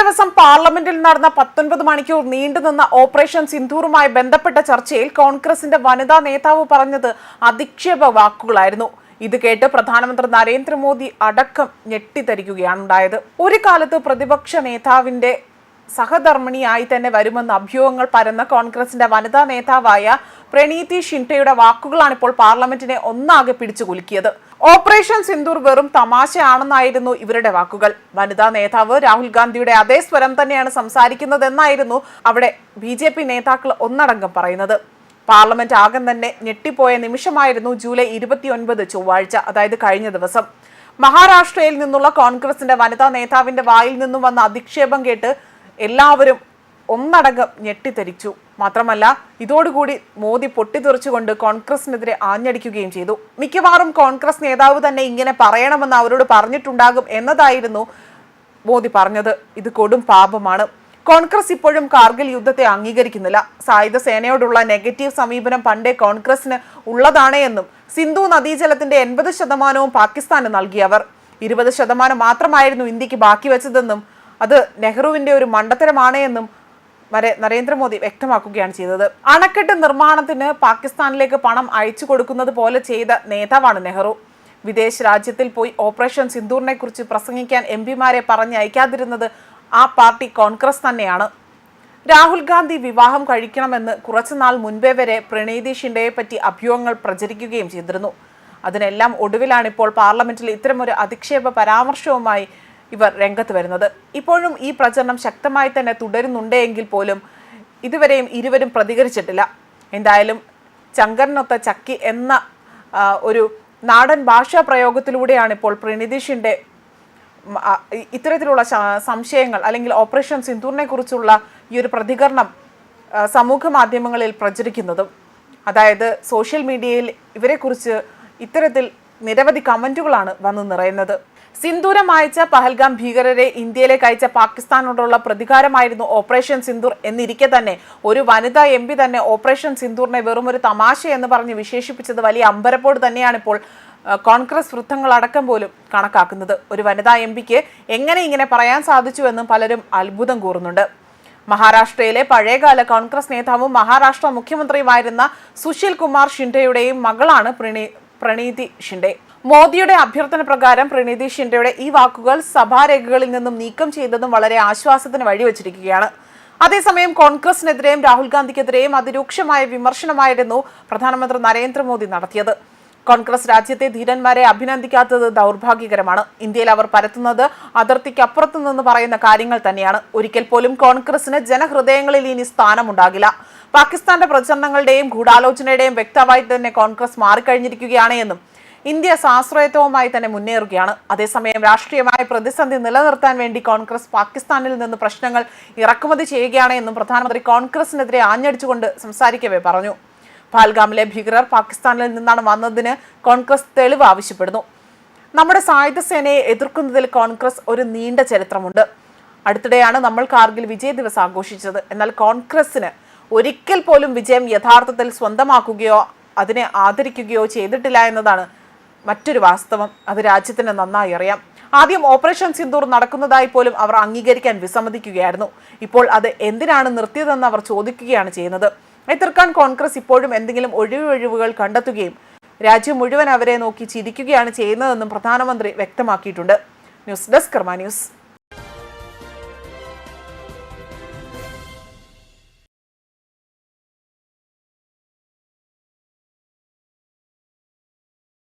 ദിവസം പാർലമെന്റിൽ നടന്ന പത്തൊൻപത് മണിക്കൂർ നീണ്ടുനിന്ന ഓപ്പറേഷൻ സിന്ധൂറുമായി ബന്ധപ്പെട്ട ചർച്ചയിൽ കോൺഗ്രസിന്റെ വനിതാ നേതാവ് പറഞ്ഞത് അധിക്ഷേപ വാക്കുകളായിരുന്നു. ഇത് കേട്ട് പ്രധാനമന്ത്രി നരേന്ദ്രമോദി അടക്കം ഞെട്ടിത്തരിക്കുകയാണ് ഉണ്ടായത്. ഒരു കാലത്ത് പ്രതിപക്ഷ നേതാവിന്റെ സഹധർമ്മിണിയായി തന്നെ വരുമെന്ന അഭ്യൂഹങ്ങൾ പരന്ന കോൺഗ്രസിന്റെ വനിതാ നേതാവായ പ്രണീതി ഷിൻഡയുടെ വാക്കുകളാണ് ഇപ്പോൾ പാർലമെന്റിനെ ഒന്നാകെ പിടിച്ചു കുലുക്കിയത്. ഓപ്പറേഷൻ സിന്ദൂർ വെറും തമാശയാണെന്നായിരുന്നു ഇവരുടെ വാക്കുകൾ. വനിതാ നേതാവ് രാഹുൽ ഗാന്ധിയുടെ അതേ സ്വരം തന്നെയാണ് സംസാരിക്കുന്നതെന്നായിരുന്നു അവിടെ ബി ജെ പി നേതാക്കൾ ഒന്നടങ്കം പറയുന്നത്. പാർലമെന്റ് ആകം തന്നെ ഞെട്ടിപ്പോയ നിമിഷമായിരുന്നു ജൂലൈ ഇരുപത്തിയൊൻപത് ചൊവ്വാഴ്ച അതായത് കഴിഞ്ഞ ദിവസം. മഹാരാഷ്ട്രയിൽ നിന്നുള്ള കോൺഗ്രസിന്റെ വനിതാ നേതാവിന്റെ വായിൽ നിന്നും വന്ന അധിക്ഷേപം കേട്ട് എല്ലാവരും ഒന്നടങ്കം ഞെട്ടിത്തെരിച്ചു. മാത്രമല്ല ഇതോടുകൂടി മോദി പൊട്ടിത്തെറിച്ചുകൊണ്ട് കോൺഗ്രസിനെതിരെ ആഞ്ഞടിക്കുകയും ചെയ്തു. മിക്കവാറും കോൺഗ്രസ് നേതാവ് തന്നെ ഇങ്ങനെ പറയണമെന്ന് അവരോട് പറഞ്ഞിട്ടുണ്ടാകും എന്നതായിരുന്നു മോദി പറഞ്ഞത്. ഇത് കൊടും പാപമാണ്. കോൺഗ്രസ് ഇപ്പോഴും കാർഗിൽ യുദ്ധത്തെ അംഗീകരിക്കുന്നില്ല. സായുധ സേനയോടുള്ള നെഗറ്റീവ് സമീപനം പണ്ടേ കോൺഗ്രസിന് ഉള്ളതാണ് എന്നും സിന്ധു നദീജലത്തിന്റെ എൺപത് ശതമാനവും പാകിസ്ഥാന് നൽകിയവർ. ഇരുപത് ശതമാനം മാത്രമായിരുന്നു ഇന്ത്യയ്ക്ക് ബാക്കി വെച്ചതെന്നും അത് നെഹ്റുവിന്റെ ഒരു മണ്ടത്തരമാണ് എന്നും നരേന്ദ്രമോദി വ്യക്തമാക്കുകയാണ് ചെയ്തത്. അണക്കെട്ട് നിർമ്മാണത്തിന് പാകിസ്ഥാനിലേക്ക് പണം അയച്ചു കൊടുക്കുന്നത് പോലെ ചെയ്ത നേതാവാണ് നെഹ്റു. വിദേശ രാജ്യത്തിൽ പോയി ഓപ്പറേഷൻ സിന്ദൂറിനെ കുറിച്ച് പ്രസംഗിക്കാൻ എം പിമാരെ പറഞ്ഞയക്കാതിരുന്നത് ആ പാർട്ടി കോൺഗ്രസ് തന്നെയാണ്. രാഹുൽ ഗാന്ധി വിവാഹം കഴിക്കണമെന്ന് കുറച്ചുനാൾ മുൻപേ വരെ പ്രണീതി ഷിൻഡയെ പറ്റി അഭ്യൂഹങ്ങൾ പ്രചരിക്കുകയും ചെയ്തിരുന്നു. അതിനെല്ലാം ഒടുവിലാണിപ്പോൾ പാർലമെന്റിൽ ഇത്തരമൊരു അധിക്ഷേപ പരാമർശവുമായി ഇവർ രംഗത്ത് വരുന്നത്. ഇപ്പോഴും ഈ പ്രചരണം ശക്തമായി തന്നെ തുടരുന്നുണ്ടെങ്കിൽ പോലും ഇതുവരെയും ഇരുവരും പ്രതികരിച്ചിട്ടില്ല. എന്തായാലും ചങ്കരനൊത്ത ചക്കി എന്ന ഒരു നാടൻ ഭാഷാ പ്രയോഗത്തിലൂടെയാണ് ഇപ്പോൾ പ്രണീതിഷിന്റെ ഇത്തരത്തിലുള്ള സംശയങ്ങൾ അല്ലെങ്കിൽ ഓപ്പറേഷൻ സിന്ദൂറിനെ കുറിച്ചുള്ള ഈ ഒരു പ്രതികരണം സമൂഹ മാധ്യമങ്ങളിൽ പ്രചരിക്കുന്നതും അതായത് സോഷ്യൽ മീഡിയയിൽ ഇവരെക്കുറിച്ച് ഇത്തരത്തിൽ നിരവധി കമന്റുകളാണ് വന്നു നിറയുന്നത്. സിന്ദൂരം അയച്ച പഹൽഗാം ഭീകരരെ ഇന്ത്യയിലേക്ക് അയച്ച പാകിസ്ഥാനോടുള്ള പ്രതികാരമായിരുന്നു ഓപ്പറേഷൻ സിന്ദൂർ എന്നിരിക്കെ തന്നെ ഒരു വനിതാ എം തന്നെ ഓപ്പറേഷൻ സിന്ദൂറിനെ വെറുമൊരു തമാശ എന്ന് പറഞ്ഞ് വിശേഷിപ്പിച്ചത് വലിയ അമ്പരപ്പോട് തന്നെയാണ് ഇപ്പോൾ കോൺഗ്രസ് വൃത്തങ്ങളടക്കം പോലും കണക്കാക്കുന്നത്. ഒരു വനിതാ എം പിക്ക് എങ്ങനെ ഇങ്ങനെ പറയാൻ സാധിച്ചു എന്നും പലരും അത്ഭുതം കൂറുന്നുണ്ട്. മഹാരാഷ്ട്രയിലെ പഴയകാല കോൺഗ്രസ് നേതാവും മഹാരാഷ്ട്ര മുഖ്യമന്ത്രിയുമായിരുന്ന സുശീൽ കുമാർ ഷിൻഡെയുടെയും മകളാണ് പ്രണീ പ്രണീതി ഷിൻഡെ. മോദിയുടെ അഭ്യർത്ഥന പ്രകാരം പ്രണീതി ഷിൻഡയുടെ ഈ വാക്കുകൾ സഭാരേഖകളിൽ നിന്നും നീക്കം ചെയ്തതും വളരെ ആശ്വാസത്തിന് വഴിവെച്ചിരിക്കുകയാണ്. അതേസമയം കോൺഗ്രസിനെതിരെയും രാഹുൽ ഗാന്ധിക്കെതിരെയും അതിരൂക്ഷമായ വിമർശനമായിരുന്നു പ്രധാനമന്ത്രി നരേന്ദ്രമോദി നടത്തിയത്. കോൺഗ്രസ് രാജ്യത്തെ ധീരന്മാരെ അഭിനന്ദിക്കാത്തത് ദൗർഭാഗ്യകരമാണ്. ഇന്ത്യയിൽ അവർ പരത്തുന്നത് അതിർത്തിക്കപ്പുറത്തു നിന്ന് പറയുന്ന കാര്യങ്ങൾ തന്നെയാണ്. ഒരിക്കൽ പോലും കോൺഗ്രസിന് ജനഹൃദയങ്ങളിൽ ഇനി സ്ഥാനമുണ്ടാകില്ല. പാകിസ്ഥാന്റെ പ്രചരണങ്ങളുടെയും ഗൂഢാലോചനയുടെയും വ്യക്തമായി തന്നെ കോൺഗ്രസ് മാറിക്കഴിഞ്ഞിരിക്കുകയാണ് എന്നും ഇന്ത്യ സാശ്രയത്വവുമായി തന്നെ മുന്നേറുകയാണ്. അതേസമയം രാഷ്ട്രീയമായ പ്രതിസന്ധി നിലനിർത്താൻ വേണ്ടി കോൺഗ്രസ് പാകിസ്ഥാനിൽ നിന്ന് പ്രശ്നങ്ങൾ ഇറക്കുമതി ചെയ്യുകയാണ് എന്നും പ്രധാനമന്ത്രി കോൺഗ്രസിനെതിരെ ആഞ്ഞടിച്ചുകൊണ്ട് സംസാരിക്കവേ പറഞ്ഞു. പാൽഗാമിലെ ഭീകരർ പാകിസ്ഥാനിൽ നിന്നാണ് വന്നതിന് കോൺഗ്രസ് തെളിവ് ആവശ്യപ്പെടുന്നു. നമ്മുടെ സായുധ സേനയെ എതിർക്കുന്നതിൽ കോൺഗ്രസ് ഒരു നീണ്ട ചരിത്രമുണ്ട്. അടുത്തിടെയാണ് നമ്മൾ കാർഗിൽ വിജയ ദിവസം ആഘോഷിച്ചത്. എന്നാൽ കോൺഗ്രസിന് ഒരിക്കൽ പോലും വിജയം യഥാർത്ഥത്തിൽ സ്വന്തമാക്കുകയോ അതിനെ ആദരിക്കുകയോ ചെയ്തിട്ടില്ല എന്നതാണ് മറ്റൊരു വാസ്തവം അത് രാജ്യത്തിന് നന്നായി അറിയാം. ആദ്യം ഓപ്പറേഷൻ സിന്ദൂർ നടക്കുന്നതായി പോലും അവർ അംഗീകരിക്കാൻ വിസമ്മതിക്കുകയായിരുന്നു. ഇപ്പോൾ അത് എന്തിനാണ് നിർത്തിയതെന്ന് അവർ ചോദിക്കുകയാണ് ചെയ്യുന്നത്. എതിർക്കാൻ കോൺഗ്രസ് ഇപ്പോഴും എന്തെങ്കിലും ഒഴിവൊഴിവുകൾ കണ്ടെത്തുകയും രാജ്യം മുഴുവൻ അവരെ നോക്കി ചിരിക്കുകയാണ് ചെയ്യുന്നതെന്നും പ്രധാനമന്ത്രി വ്യക്തമാക്കിയിട്ടുണ്ട്. News desk Karma news.